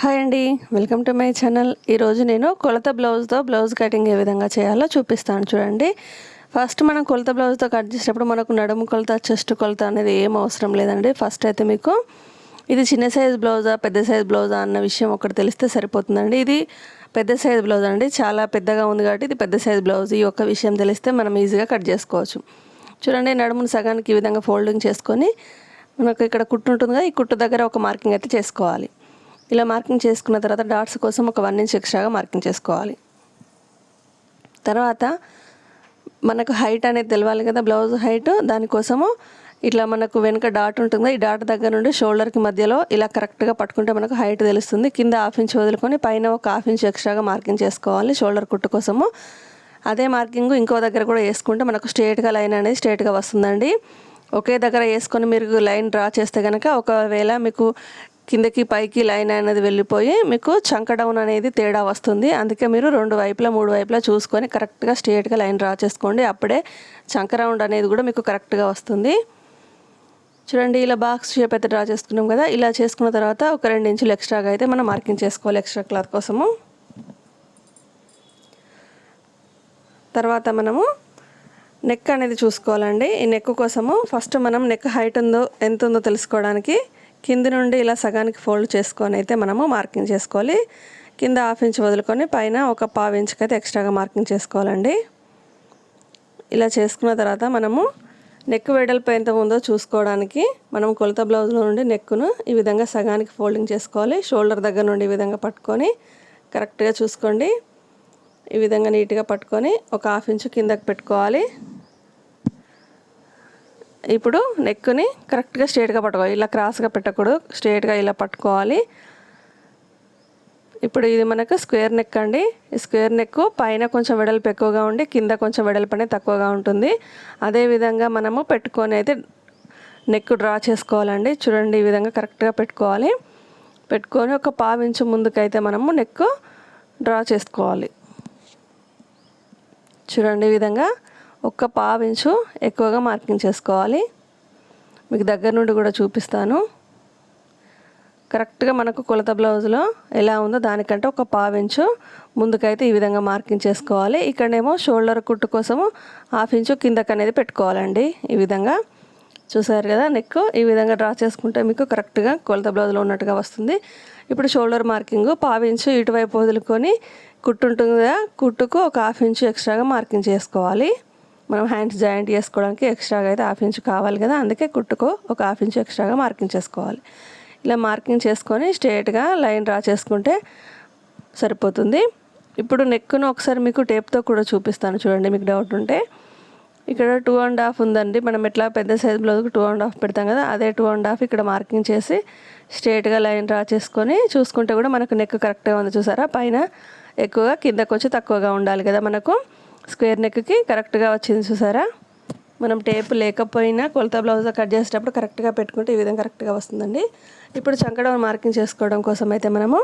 Hi అండి. Welcome to my channel. ఈరోజు నేను కొలత బ్లౌజ్తో బ్లౌజ్ కటింగ్ ఏ విధంగా చేయాలో చూపిస్తాను చూడండి. ఫస్ట్ మనం కొలత బ్లౌజ్తో కట్ చేసేటప్పుడు మనకు నడుము కొలత చెస్ట్ కొలత అనేది ఏం అవసరం లేదండి. ఫస్ట్ అయితే మీకు ఇది చిన్న సైజ్ బ్లౌజా పెద్ద సైజ్ బ్లౌజా అన్న విషయం ఒకటి తెలిస్తే సరిపోతుందండి. ఇది పెద్ద సైజ్ బ్లౌజ్ అండి. చాలా పెద్దగా ఉంది కాబట్టి ఇది పెద్ద సైజ్ బ్లౌజ్. ఈ ఒక్క విషయం తెలిస్తే మనం ఈజీగా కట్ చేసుకోవచ్చు. చూడండి నడుమును సగానికి ఈ విధంగా ఫోల్డింగ్ చేసుకొని మనకు ఇక్కడ కుట్టు ఉంటుంది ఈ కుట్టు దగ్గర ఒక మార్కింగ్ అయితే చేసుకోవాలి. ఇలా మార్కింగ్ చేసుకున్న తర్వాత డాట్స్ కోసం ఒక వన్ ఇంచ్ ఎక్స్ట్రాగా మార్కింగ్ చేసుకోవాలి. తర్వాత మనకు హైట్ అనేది తెలవాలి కదా బ్లౌజ్ హైట్. దానికోసము ఇట్లా మనకు వెనుక డాట్ ఉంటుంది. ఈ డాట్ దగ్గర నుండి షోల్డర్కి మధ్యలో ఇలా కరెక్ట్గా పట్టుకుంటే మనకు హైట్ తెలుస్తుంది. కింద హాఫ్ ఇంచ్ వదులుకొని పైన ఒక హాఫ్ ఇంచ్ ఎక్స్ట్రాగా మార్కింగ్ చేసుకోవాలి షోల్డర్ కుట్టు కోసము. అదే మార్కింగ్ ఇంకో దగ్గర కూడా వేసుకుంటే మనకు స్ట్రేట్గా లైన్ అనేది స్ట్రేట్గా వస్తుందండి. ఒకే దగ్గర వేసుకొని మీరు లైన్ డ్రా చేస్తే కనుక ఒకవేళ మీకు కిందకి పైకి లైన్ అనేది వెళ్ళిపోయి మీకు చంక డౌన్ అనేది తేడా వస్తుంది. అందుకే మీరు రెండు వైపులా మూడు వైపులా చూసుకొని కరెక్ట్గా స్ట్రేట్గా లైన్ డ్రా చేసుకోండి. అప్పుడే చంక రౌండ్ అనేది కూడా మీకు కరెక్ట్గా వస్తుంది. చూడండి ఇలా బాక్స్ షేప్ అయితే డ్రా చేసుకున్నాం కదా. ఇలా చేసుకున్న తర్వాత ఒక రెండు ఇంచులు ఎక్స్ట్రాగా అయితే మనం మార్కింగ్ చేసుకోవాలి ఎక్స్ట్రా క్లాత్ కోసము. తర్వాత మనము నెక్ అనేది చూసుకోవాలండి. ఈ నెక్ కోసము ఫస్ట్ మనం నెక్ హైట్ ఉందో ఎంత ఉందో తెలుసుకోవడానికి కింది నుండి ఇలా సగానికి ఫోల్డ్ చేసుకొని అయితే మనము మార్కింగ్ చేసుకోవాలి. కింద హాఫ్ ఇంచ్ వదులుకొని పైన ఒక పావు ఇంచ్కి అయితే ఎక్స్ట్రాగా మార్కింగ్ చేసుకోవాలండి. ఇలా చేసుకున్న తర్వాత మనము నెక్ వెడల్పు ఎంత ఉందో చూసుకోవడానికి మనం కొలత బ్లౌజ్లో నుండి నెక్కును ఈ విధంగా సగానికి ఫోల్డింగ్ చేసుకోవాలి. షోల్డర్ దగ్గర నుండి ఈ విధంగా పట్టుకొని కరెక్ట్గా చూసుకోండి. ఈ విధంగా నీట్గా పట్టుకొని ఒక హాఫ్ ఇంచు కిందకి పెట్టుకోవాలి. ఇప్పుడు నెక్ని కరెక్ట్గా స్ట్రేట్గా పట్టుకోవాలి. ఇలా క్రాస్గా పెట్టకూడదు. స్ట్రేట్గా ఇలా పట్టుకోవాలి. ఇప్పుడు ఇది మనకు స్క్వేర్ నెక్ అండి. ఈ స్క్వేర్ నెక్ పైన కొంచెం వెడల్పు ఎక్కువగా ఉండి కింద కొంచెం వెడల్పు అనేది తక్కువగా ఉంటుంది. అదే విధంగా మనము పెట్టుకొని అయితే నెక్ డ్రా చేసుకోవాలండి. చూడండి ఈ విధంగా కరెక్ట్గా పెట్టుకోవాలి. పెట్టుకొని ఒక పావు ఇంచు ముందుకైతే మనము నెక్ డ్రా చేసుకోవాలి. చూడండి ఈ విధంగా ఒక్క పావు ఇంచు ఎక్కువగా మార్కింగ్ చేసుకోవాలి. మీకు దగ్గర నుండి కూడా చూపిస్తాను. కరెక్ట్గా మనకు కొలత బ్లౌజ్లో ఎలా ఉందో దానికంటే ఒక పావు ఇంచు ముందుకైతే ఈ విధంగా మార్కింగ్ చేసుకోవాలి. ఇక్కడేమో షోల్డర్ కుట్టు కోసము హాఫ్ ఇంచు కిందకు అనేది పెట్టుకోవాలండి. ఈ విధంగా చూసారు కదా నెక్ ఈ విధంగా డ్రా చేసుకుంటే మీకు కరెక్ట్గా కొలత బ్లౌజ్లో ఉన్నట్టుగా వస్తుంది. ఇప్పుడు షోల్డర్ మార్కింగ్ పావు ఇంచు ఇటువైపు వదులుకొని కుట్టు ఉంటుంది కదా కుట్టుకు ఒక హాఫ్ ఇంచు ఎక్స్ట్రాగా మార్కింగ్ చేసుకోవాలి. మనం హ్యాండ్స్ జాయింట్ చేసుకోవడానికి ఎక్స్ట్రాగా అయితే హాఫ్ ఇంచ్ కావాలి కదా. అందుకే కుట్టుకో ఒక హాఫ్ ఇంచు ఎక్స్ట్రాగా మార్కింగ్ చేసుకోవాలి. ఇలా మార్కింగ్ చేసుకొని స్ట్రేట్గా లైన్ డ్రా చేసుకుంటే సరిపోతుంది. ఇప్పుడు నెక్ను ఒకసారి మీకు టేప్తో కూడా చూపిస్తాను చూడండి మీకు డౌట్ ఉంటే. ఇక్కడ టూ అండ్ హాఫ్ ఉందండి. మనం ఎట్లా పెద్ద సైజ్ బ్లౌజ్కి టూ అండ్ హాఫ్ పెడతాం కదా అదే టూ అండ్ హాఫ్ ఇక్కడ మార్కింగ్ చేసి స్ట్రేట్గా లైన్ డ్రా చేసుకొని చూసుకుంటే కూడా మనకు నెక్ కరెక్ట్గా ఉంది చూసారా? పైన ఎక్కువగా కిందకు వచ్చి తక్కువగా ఉండాలి కదా మనకు. స్క్వేర్ నెక్కి కరెక్ట్గా వచ్చింది చూసారా? మనం టేప్ లేకపోయినా కొలత బ్లౌజ్ కట్ చేసేటప్పుడు కరెక్ట్గా పెట్టుకుంటే ఈ విధంగా కరెక్ట్గా వస్తుందండి. ఇప్పుడు చంకడం మార్కింగ్ చేసుకోవడం కోసం అయితే మనము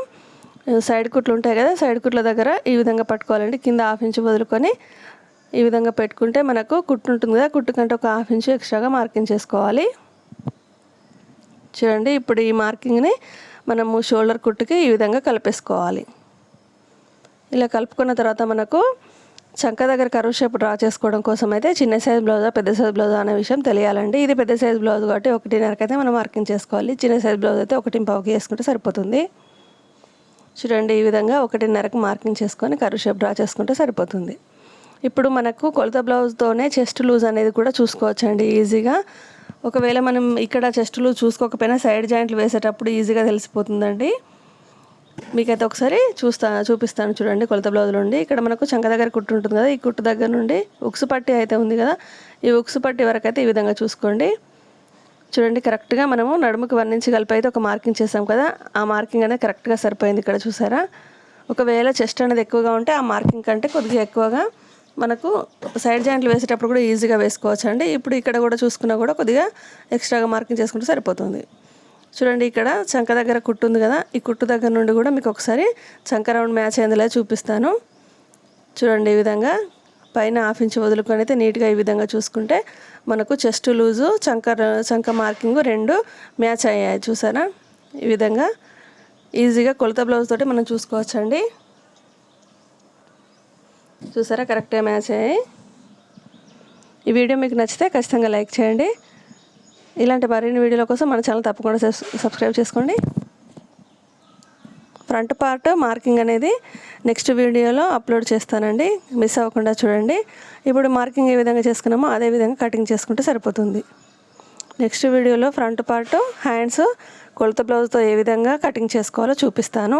సైడ్ కుట్లు ఉంటాయి కదా సైడ్ కుట్ల దగ్గర ఈ విధంగా పట్టుకోవాలండి. కింద హాఫ్ ఇంచ్ వదులుకొని ఈ విధంగా పెట్టుకుంటే మనకు కుట్టు ఉంటుంది కదా కుట్టు కంటే ఒక హాఫ్ ఇంచ్ ఎక్స్ట్రాగా మార్కింగ్ చేసుకోవాలి. చూడండి ఇప్పుడు ఈ మార్కింగ్ని మనము షోల్డర్ కుట్టుకి ఈ విధంగా కలిపేసుకోవాలి. ఇలా కలుపుకున్న తర్వాత మనకు చంక దగ్గర కరువు షేప్ డ్రా చేసుకోవడం కోసం అయితే చిన్న సైజ్ బ్లౌజా పెద్ద సైజ్ బ్లౌజా అనే విషయం తెలియాలండి. ఇది పెద్ద సైజ్ బ్లౌజ్ కాబట్టి ఒకటిన్నరకైతే అయితే మనం మార్కింగ్ చేసుకోవాలి. చిన్న సైజ్ బ్లౌజ్ అయితే ఒకటి పావుకి వేసుకుంటే సరిపోతుంది. చూడండి ఈ విధంగా ఒకటిన్నరకు మార్కింగ్ చేసుకొని కరువు షేప్ డ్రా చేసుకుంటే సరిపోతుంది. ఇప్పుడు మనకు కొలత బ్లౌజ్తోనే చెస్ట్ లూజ్ అనేది కూడా చూసుకోవచ్చండి ఈజీగా. ఒకవేళ మనం ఇక్కడ చెస్ట్ లూజ్ చూసుకోకపోయినా సైడ్ జాయింట్లు వేసేటప్పుడు ఈజీగా తెలిసిపోతుందండి. మీకైతే ఒకసారి చూస్తా చూపిస్తాను చూడండి కొలత బ్లౌజులు ఉండి. ఇక్కడ మనకు చంక దగ్గర కుట్టు ఉంటుంది కదా ఈ కుట్టు దగ్గర నుండి ఉక్సు పట్టి అయితే ఉంది కదా ఈ ఉక్సు పట్టి వరకు అయితే ఈ విధంగా చూసుకోండి. చూడండి కరెక్ట్గా మనము నడుముకి వన్ ఇంచ్ కలిపి అయితే ఒక మార్కింగ్ చేసాం కదా ఆ మార్కింగ్ అనేది కరెక్ట్గా సరిపోయింది ఇక్కడ చూసారా? ఒకవేళ చెస్ట్ అనేది ఎక్కువగా ఉంటే ఆ మార్కింగ్ కంటే కొద్దిగా ఎక్కువగా మనకు సైడ్ జాయింట్లు వేసేటప్పుడు కూడా ఈజీగా వేసుకోవచ్చు అండి ఇప్పుడు ఇక్కడ కూడా చూసుకున్నా కూడా కొద్దిగా ఎక్స్ట్రాగా మార్కింగ్ చేసుకుంటే సరిపోతుంది. చూడండి ఇక్కడ చంక దగ్గర కుట్టు ఉంది కదా ఈ కుట్టు దగ్గర నుండి కూడా మీకు ఒకసారి చంక రౌండ్ మ్యాచ్ అయిందిలా చూపిస్తాను. చూడండి ఈ విధంగా పైన హాఫ్ ఇంచ్ వదులుకొని అయితే నీట్గా ఈ విధంగా చూసుకుంటే మనకు చెస్ట్ లూజు చంక చంక మార్కింగ్ రెండు మ్యాచ్ అయ్యాయి. చూసారా? ఈ విధంగా ఈజీగా కొలత బ్లౌజ్ తోటి మనం చూసుకోవచ్చండి. చూసారా? కరెక్ట్గా మ్యాచ్ అయ్యాయి. ఈ వీడియో మీకు నచ్చితే ఖచ్చితంగా లైక్ చేయండి. ఇలాంటి మరిన్ని వీడియోల కోసం మన ఛానల్ తప్పకుండా సబ్స్క్రైబ్ చేసుకోండి. ఫ్రంట్ పార్ట్ మార్కింగ్ అనేది నెక్స్ట్ వీడియోలో అప్లోడ్ చేస్తానండి. మిస్ అవ్వకుండా చూడండి. ఇప్పుడు మార్కింగ్ ఏ విధంగా చేసుకున్నామో అదే విధంగా కటింగ్ చేసుకుంటే సరిపోతుంది. నెక్స్ట్ వీడియోలో ఫ్రంట్ పార్ట్ హ్యాండ్స్ కొలత బ్లౌజ్తో ఏ విధంగా కటింగ్ చేసుకోవాలో చూపిస్తాను.